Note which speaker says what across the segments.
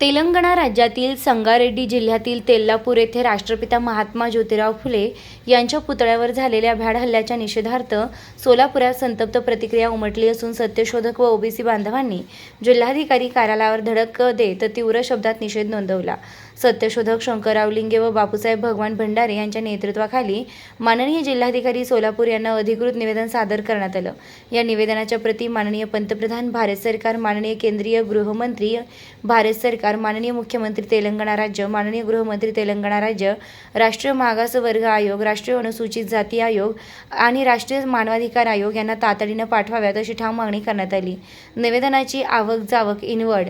Speaker 1: तेलंगणा राज्यातील संगारेड्डी जिल्ह्यातील तेल्लापूर येथे राष्ट्रपिता महात्मा ज्योतिराव फुले यांच्या पुतळ्यावर झालेल्या भ्याड हल्ल्याच्या निषेधार्थ सोलापुरात संतप्त प्रतिक्रिया उमटली असून सत्यशोधक व ओबीसी बांधवांनी जिल्हाधिकारी कार्यालयावर धडक देत तीव्र शब्दात निषेध नोंदवला. सत्यशोधक शंकरराव लिंगे व बापूसाहेब भगवान भंडारे यांच्या नेतृत्वाखाली माननीय जिल्हाधिकारी सोलापूर यांना अधिकृत निवेदन सादर करण्यात आलं. या निवेदनाच्या प्रती माननीय पंतप्रधान भारत सरकार माननीय केंद्रीय गृहमंत्री भारत सरकार माननीय मुख्यमंत्री तेलंगणा राज्य माननीय गृहमंत्री तेलंगणा राज्य राष्ट्रीय मागास वर्ग आयोग राष्ट्रीय अनुसूचित जाती आयोग आणि राष्ट्रीय मानवाधिकार आयोग यांना तातडीनं पाठवाव्यात अशी ठाम मागणी करण्यात आली. निवेदनाची आवक जावक इनवड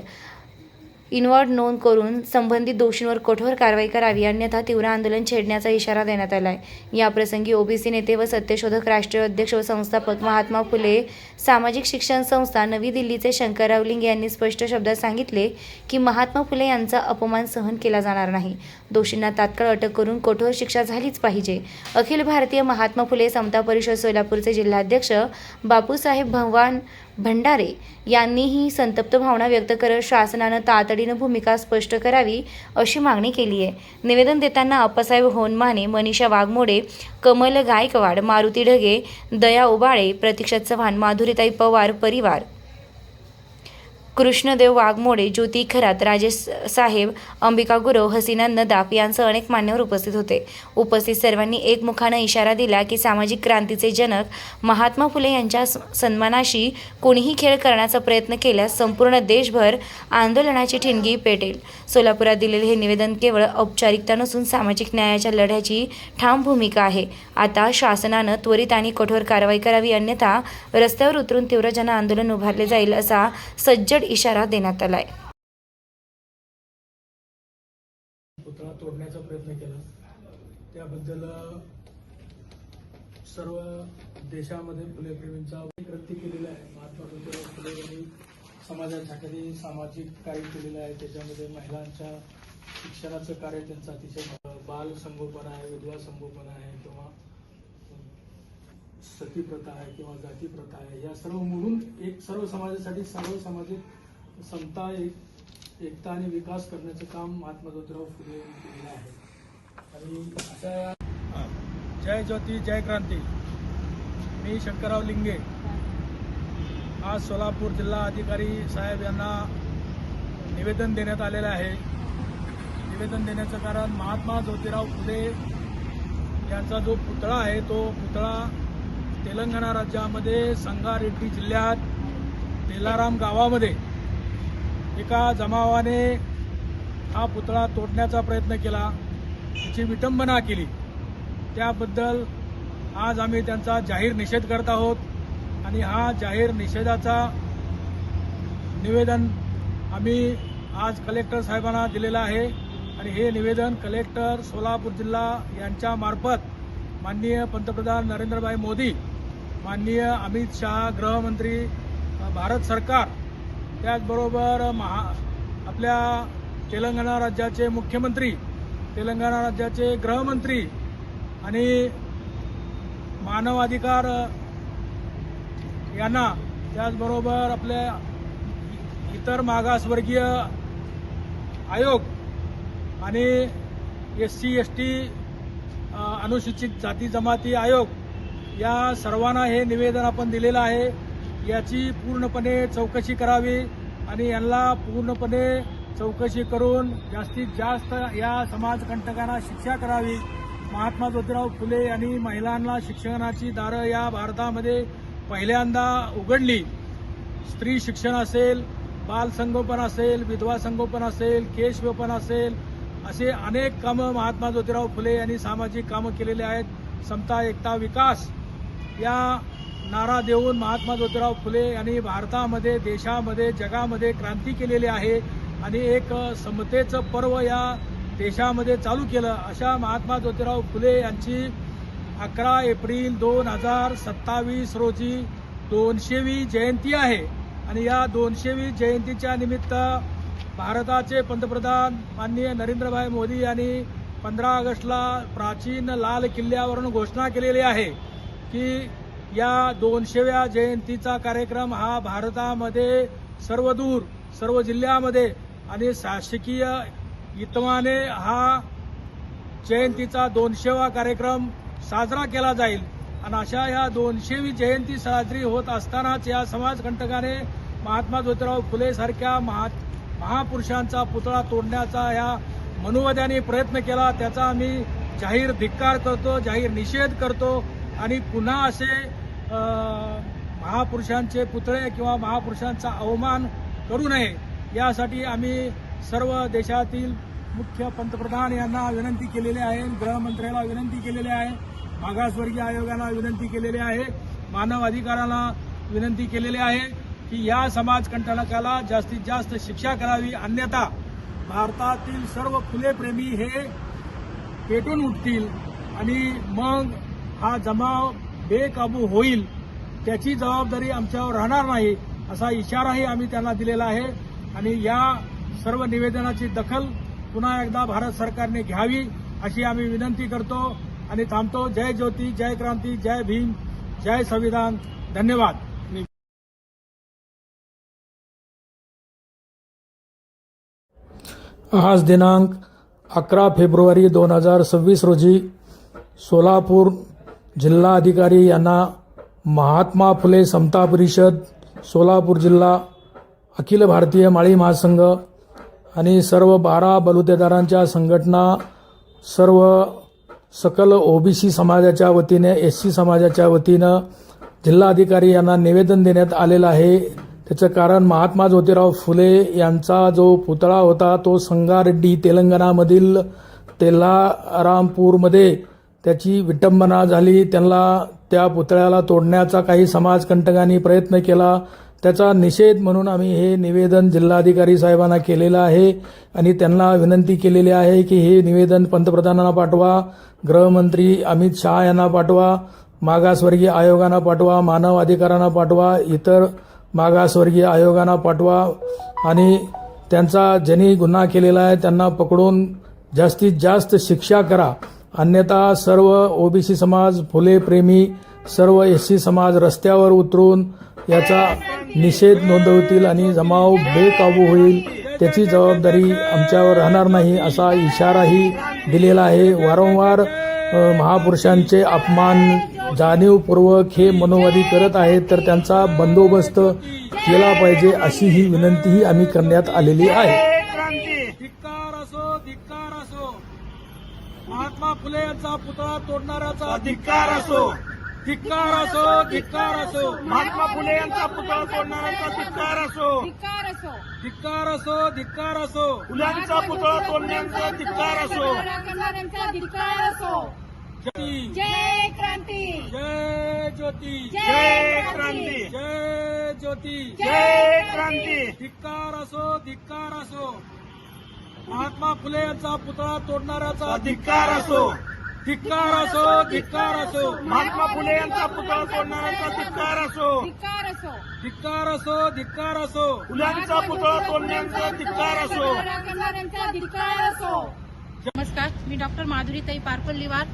Speaker 1: इनवॉर्ड नोंद करून संबंधित दोषींवर कठोर कारवाई करावी अन्यथा तीव्र आंदोलन छेडण्याचा इशारा देण्यात आला आहे याप्रसंगी ओबीसी नेते व सत्यशोधक राष्ट्रीय अध्यक्ष व संस्थापक महात्मा फुले सामाजिक शिक्षण संस्था नवी दिल्लीचे शंकरराव लिंगे यांनी स्पष्ट शब्दात सांगितले की महात्मा फुले यांचा अपमान सहन केला जाणार नाही. दोषींना तात्काळ अटक करून कठोर शिक्षा झालीच पाहिजे. अखिल भारतीय महात्मा फुले समता परिषद सोलापूरचे जिल्हाध्यक्ष बापूसाहेब भगवान भंडारे यांनीही संतप्त भावना व्यक्त करत शासनानं तातडीनं भूमिका स्पष्ट करावी अशी मागणी केली आहे. निवेदन देताना अप्पासाहेब होनमाने मनीषा वाघमोडे कमल गायकवाड मारुती ढगे दया उबाळे प्रतीक्षा चव्हाण माधुरीताई पवार परिवार कृष्णदेव वाघमोडे ज्योती खरात राजेश साहेब अंबिका गुरव हसीना नदाफ यांसह अनेक मान्यवर उपस्थित होते. उपस्थित सर्वांनी एकमुखानं इशारा दिला की सामाजिक क्रांतीचे जनक महात्मा फुले यांच्या स- सन्मानाशी कोणीही खेळ करण्याचा प्रयत्न केल्यास संपूर्ण देशभर आंदोलनाची ठिणगी पेटेल. सोलापुरात दिलेले हे निवेदन केवळ औपचारिकता नसून सामाजिक न्यायाच्या लढ्याची ठाम भूमिका आहे. आता शासनानं त्वरित आणि कठोर कारवाई करावी अन्यथा रस्त्यावर उतरून तीव्र जन आंदोलन उभारले जाईल असा सज्ज सज्जड इशारा देण्यात आलाय.
Speaker 2: पुतळा तोडण्याचा प्रयत्न केला. त्याबद्दल सर्व देशामध्ये फुलेप्रेमींचा कृती केलेला आहे. महात्मा ज्योतिराव फुले यांनी समाजासाठी सामाजिक कार्य केलेलं आहे. त्याच्यामध्ये महिलांच्या शिक्षणाचं कार्य त्यांचं अतिशय बाल संगोपन आहे विधवा संगोपन आहे. सती प्रथा आहे किंवा जाती प्रथा आहे या सर्व म्हणून एक सर्व समाजासाठी सर्व सामाजिक समता एक एकता आणि विकास करण्याचं काम महात्मा ज्योतिराव फुले यांनी केलेलं आहे. आणि अशा जय ज्योती जय क्रांती. मी शंकरराव लिंगे. आज सोलापूर जिल्हा अधिकारी साहेब यांना निवेदन देण्यात आलेलं आहे. निवेदन देण्याचं कारण महात्मा ज्योतिराव फुले यांचा जो पुतळा आहे तो पुतळा तेलंगणा राज्यामध्ये संगारेड्डी जिल्ह्यात तेलाराम गावामध्ये एका जमावाने हा पुतळा तोडण्याचा प्रयत्न केला. त्याची विटंबना केली. त्याबद्दल आज आम्ही त्यांचा जाहीर निषेध करत आहोत आणि हा जाहीर निषेधाचा निवेदन आम्ही आज कलेक्टर साहेबांना दिलेलं आहे आणि हे निवेदन कलेक्टर सोलापूर जिल्हा यांच्यामार्फत माननीय पंतप्रधान नरेंद्रभाई मोदी माननीय अमित शहा गृहमंत्री भारत सरकार त्याचबरोबर महा आपल्या तेलंगणा राज्याचे मुख्यमंत्री तेलंगणा राज्याचे गृहमंत्री आणि मानवाधिकार यांना त्याचबरोबर आपल्या इतर मागासवर्गीय आयोग आणि एस सी एस टी अनुसूचित जाती जमाती आयोग या सर्वांना हे निवेदन आपण दिलेलं आहे. याची पूर्णपणे चौकशी करावी आणि यांना पूर्णपणे चौकशी करून जास्तीत जास्त या समाजकंटकांना शिक्षा करावी. महात्मा ज्योतिराव फुले यांनी महिलांना शिक्षणाची दारं या भारतामध्ये पहिल्यांदा उघडली. स्त्री शिक्षण असेल बालसंगोपन असेल विधवा संगोपन असेल केशवपन असेल असे अनेक कामं महात्मा ज्योतिराव फुले यांनी सामाजिक कामं केलेली आहेत. समता एकता विकास या नारा देऊन महात्मा ज्योतिराव फुले यांनी भारतामध्ये देशामध्ये जगामध्ये क्रांती केलेली आहे आणि एक समतेचं पर्व या देशामध्ये चालू केलं. अशा महात्मा ज्योतिराव फुले यांची अकरा एप्रिल दोन हजार सत्तावीस रोजी दोनशेवी जयंती आहे. आणि या दोनशेवी जयंतीच्या निमित्त भारताचे पंतप्रधान माननीय नरेंद्रभाई मोदी यांनी पंधरा ऑगस्टला प्राचीन लाल किल्ल्यावरून घोषणा केलेली आहे. की या दोनशेव्या जयंतीचा कार्यक्रम हा भारतामध्ये सर्वदूर सर्व जिल्ह्यामध्ये आणि शासकीय इतमाने हा जयंतीचा दोनशेवा कार्यक्रम साजरा केला जाईल. आणि अशा या दोनशेवी जयंती साजरी होत असतानाच या समाजकंटकाने महात्मा ज्योतिराव फुले सारख्या महा महापुरुषांचा पुतळा तोडण्याचा या मनोवध्याने प्रयत्न केला. त्याचा आम्ही जाहीर धिक्कार करतो जाहीर निषेध करतो. आणि पुन्हा असे महापुरुषांचे पुतळे किंवा महापुरुषांचा अवमान करू नये यासाठी आम्ही सर्व देशातील मुख्य पंतप्रधान यांना विनंती केलेली आहे गृहमंत्र्याला विनंती केलेली आहे मागासवर्गीय आयोगाला विनंती केलेली आहे मानव अधिकाराला विनंती केलेली आहे की या समाजकंटकाला जास्तीत जास्त शिक्षा करावी अन्यथा भारतातील सर्व फुलेप्रेमी हे पेटून उठतील आणि मग हा जमाव बेकाबू होईल त्याची जबाबदारी आमच्यावर राहणार नाही असा इशाराही आम्ही त्यांना दिलेला आहे. आणि या सर्व निवेदनाची दखल पुन्हा एकदा भारत सरकारने घ्यावी अशी आम्ही विनंती करतो. आणि थांबतो. जय ज्योती जय क्रांती जय भीम जय संविधान. धन्यवाद. आज दिनांक अकरा फेब्रुवारी दोन हजार सव्वीस रोजी सोलापूर जिल्हा अधिकारी यांना महात्मा फुले समता परिषद सोलापूर जिल्हा अखिल भारतीय माळी महासंघ आणि सर्व बारा बलुतेदारांच्या संघटना सर्व सकल ओबीसी समाजाच्या वतीने एस सी समाजाच्या वतीनं जिल्हाधिकारी यांना निवेदन देण्यात आलेलं आहे. त्याचं कारण महात्मा ज्योतिराव फुले यांचा जो पुतळा होता तो संगारेड्डी तेलंगणामधील तेल्हारामपूरमध्ये त्याची विटंबना झाली. त्यांना त्या पुतळ्याला तोडण्याचा काही समाजकंटकांनी प्रयत्न केला. त्याचा निषेध म्हणून आम्ही हे निवेदन जिल्हाधिकारी साहेबांना केलेलं आहे आणि त्यांना विनंती केलेली आहे की हे निवेदन पंतप्रधानांना पाठवा गृहमंत्री अमित शहा यांना पाठवा मागासवर्गीय आयोगांना पाठवा मानव अधिकारांना पाठवा इतर मागासवर्गीय आयोगांना पाठवा. आणि त्यांचा ज्यांनी गुन्हा केलेला आहे त्यांना पकडून जास्तीत जास्त शिक्षा करा. अन्यथा सर्व ओबीसी समाज फुले प्रेमी सर्व एस सी समाज रस्त्यावर उतरून याचा निषेध नोंदवतील आणि जमाव बेकाबू होईल त्याची जबाबदारी आमच्यावर राहणार नाही असा इशाराही दिलेला आहे. वारंवार महापुरुषांचे अपमान जाणीवपूर्वक हे मनोवादी करत आहेत तर त्यांचा बंदोबस्त केला पाहिजे अशी ही विनंतीही आम्ही करण्यात आलेली आहे धिक्कार असो धिक्कार असो महात्मा फुले यांचा पुतळा तोडणाऱ्याचा
Speaker 3: धिक्कार असो.
Speaker 2: धिक्कार असो धिक्कार असो.
Speaker 3: महात्मा फुले यांचा पुतळा तोडणाऱ्यांचा धिक्कार असो.
Speaker 4: धिक्कार असो.
Speaker 2: धिक्कार असो धिक्कार असो.
Speaker 3: फुल्यांचा पुतळा तोडण्याचा धिक्कार असो.
Speaker 4: धिक्कार असो.
Speaker 2: ज्योती.
Speaker 4: जय क्रांती.
Speaker 2: जय ज्योती.
Speaker 3: जय क्रांती.
Speaker 2: जय ज्योती.
Speaker 3: जय क्रांती.
Speaker 2: धिक्कार असो धिक्कार असो. महात्मा फुले यांचा पुतळा तोडणाऱ्याचा
Speaker 3: धिक्कार असो.
Speaker 2: धिक्कार असो धिक्कार असो.
Speaker 3: महात्मा फुले यांचा पुतळा तोडणाऱ्यांचा धिक्कार असो.
Speaker 4: धिक्कार असो.
Speaker 2: धिक्कार असो
Speaker 3: फुल्यांचा पुतळा तोडण्याचा धिक्कार असो.
Speaker 4: करणाऱ्यांचा धिक्कार असो. नमस्कार मी डॉक्टर माधुरीताई पारपल्लीवार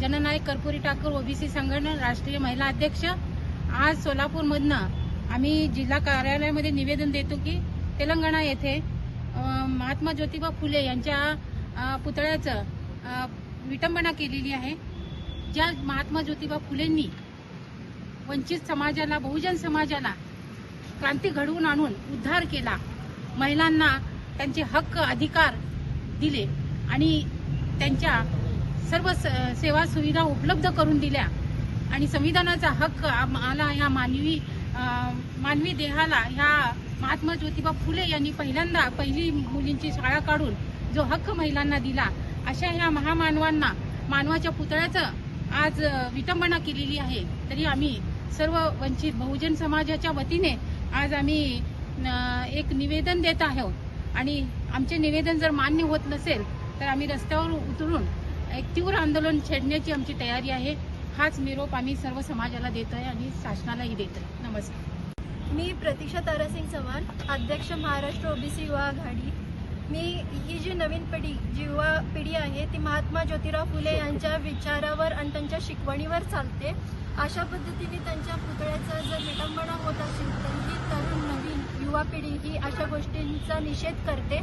Speaker 4: जननायक कर्पुरी ठाकूर ओबीसी संघटना राष्ट्रीय महिला अध्यक्ष. आज सोलापूरमधनं आम्ही जिल्हा कार्यालयामध्ये निवेदन देतो की तेलंगणा येथे महात्मा ज्योतिबा फुले यांच्या पुतळ्याचं विटंबना केलेली आहे ज्या महात्मा ज्योतिबा फुलेंनी वंचित समाजाला बहुजन समाजाला क्रांती घडवून आणून उद्धार केला महिलांना त्यांचे हक्क अधिकार दिले आणि त्यांच्या सर्व स- सेवा सुविधा उपलब्ध करून दिल्या आणि संविधानाचा हक्क आम्हाला या मानवी मानवी देहाला ह्या महात्मा ज्योतिबा फुले यांनी पहिल्यांदा पहिली मुलींची शाळा काढून जो हक्क महिलांना दिला अशा ह्या महामानवांना मानवाच्या पुतळ्याचं आज विटंबना केलेली आहे. तरी आम्ही सर्व वंचित बहुजन समाजाच्या वतीने आज आम्ही एक निवेदन देत आहोत. आणि आमचे निवेदन जर मान्य होत नसेल तर आम्ही रस्त्यावर उतरून एक तीव्र आंदोलन छेडण्याची आमची तयारी आहे. हाच निरोप आम्ही सर्व समाजाला देतोय आणि शासनालाही देतोय नमस्कार.
Speaker 5: मी प्रतीक्षा तारासिंग चव्हाण अध्यक्ष महाराष्ट्र ओबीसी युवा आघाडी. मी ही जी नवीन पिढी जी युवा पिढी आहे ती महात्मा ज्योतिराव फुले यांच्या विचारावर आणि त्यांच्या शिकवणीवर चालते. अशा पद्धतीने त्यांच्या पुतळ्याचा जर विटंबना होत असेल तर ही तरुण नवीन युवा पिढी ही अशा गोष्टींचा निषेध करते.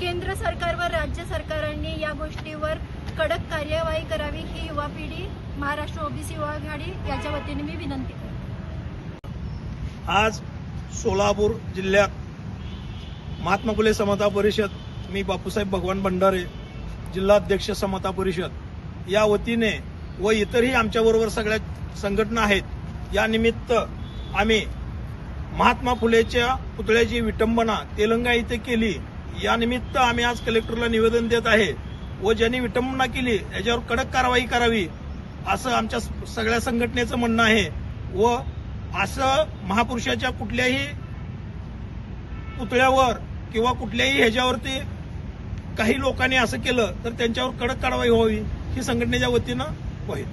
Speaker 5: केंद्र सरकार व राज्य सरकारांनी या गोष्टीवर कडक कार्यवाही करावी ही युवा पिढी महाराष्ट्र ओबीसी युवा आघाडी याच्या वतीने मी विनंती करते.
Speaker 3: आज सोलापूर जिल्ह्यात महात्मा फुले समता परिषद मी बापूसाहेब भगवान भंडारे जिल्हाध्यक्ष समता परिषद या वतीने व इतरही आमच्याबरोबर सगळ्या संघटना आहेत या निमित्त आम्ही महात्मा फुलेच्या पुतळ्याची विटंबना तेलंगा इथे केली या निमित्त आम्ही आज कलेक्टरला निवेदन देत आहे. व ज्यांनी विटंबना केली याच्यावर कडक कारवाई करावी असं आमच्या सगळ्या संघटनेचं म्हणणं आहे. व असं महापुरुषाच्या कुठल्याही पुतळ्यावर किंवा कुठल्याही ह्याच्यावरती काही लोकांनी असं केलं तर त्यांच्यावर कडक कारवाई व्हावी ही संघटनेच्या वतीनं होईल.